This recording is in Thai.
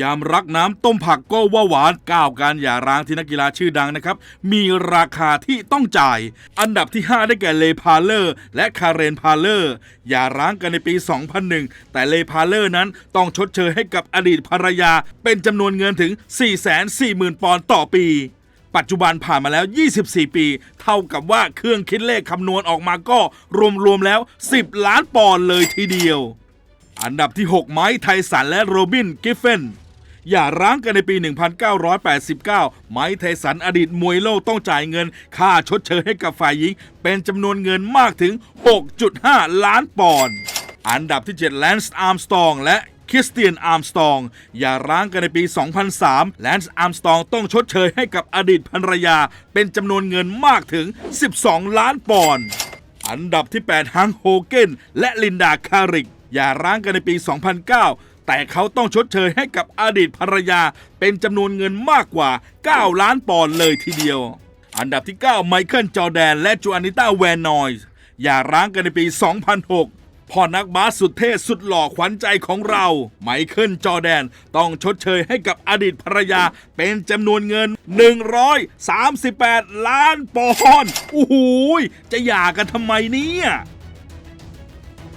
ยามรักน้ำต้มผักก็ว่าหวานก้าวการหย่าร้างที่นักกีฬาชื่อดังนะครับ มีราคาที่ต้องจ่าย อันดับที่ 5 ได้แก่เลพาเลอร์ และคาเรนพาเลอร์หย่าร้างกันในปี 2001 แต่เลพาเลอร์นั้นต้องชดเชยให้กับอดีตภรรยา เป็นจำนวนเงินถึง 440,000 ปอนด์ต่อปีปัจจุบันผ่านมาแล้ว 24 ปี เท่ากับว่าเครื่องคิดเลขคำนวณออกมาก็รวมๆแล้ว 10 ล้านปอนด์เลยทีเดียว อันดับที่ 6 ไม้ไทสันและโรบินกิฟเฟนอย่าร้างกันในปี 1989 ไม้ไทสันอดีตมวยโลกต้องจ่ายเงิน ค่าชดเชยให้กับฝ่ายหญิง เป็นจำนวนเงินมากถึง 6.5 ล้านปอนด์อันดับที่ 7 แลนซ์อาร์มสตองและคริสเตียนอาร์มสตองอย่าร้างกันในปี 2003 แลนซ์อาร์มสตองต้องชดเชยให้กับอดีตภรรยา เป็นจำนวนเงินมากถึง 12 ล้านปอนด์อันดับที่ 8 ฮังโฮเกนและลินดาคาริก อย่าร้างกันในปี 2009 แต่เขาต้องชดเชยให้กับอดีตภรรยาเป็นจำนวนเงินมากกว่า 9 ล้านปอนด์เลยทีเดียว อันดับที่ 9 ไมเคิลจอแดน และจูอานิต้าแวนนอยส์อย่าร้างกันในปี 2006พ่อนักบาสสุดเท่สุดหล่อขวัญใจของเรา ไมเคิลจอแดนต้องชดเชยให้กับอดีตภรรยาเป็นจำนวนเงิน 138 ล้านปอนด์โอ้โหยจะหย่ากันทำไมเนี่ย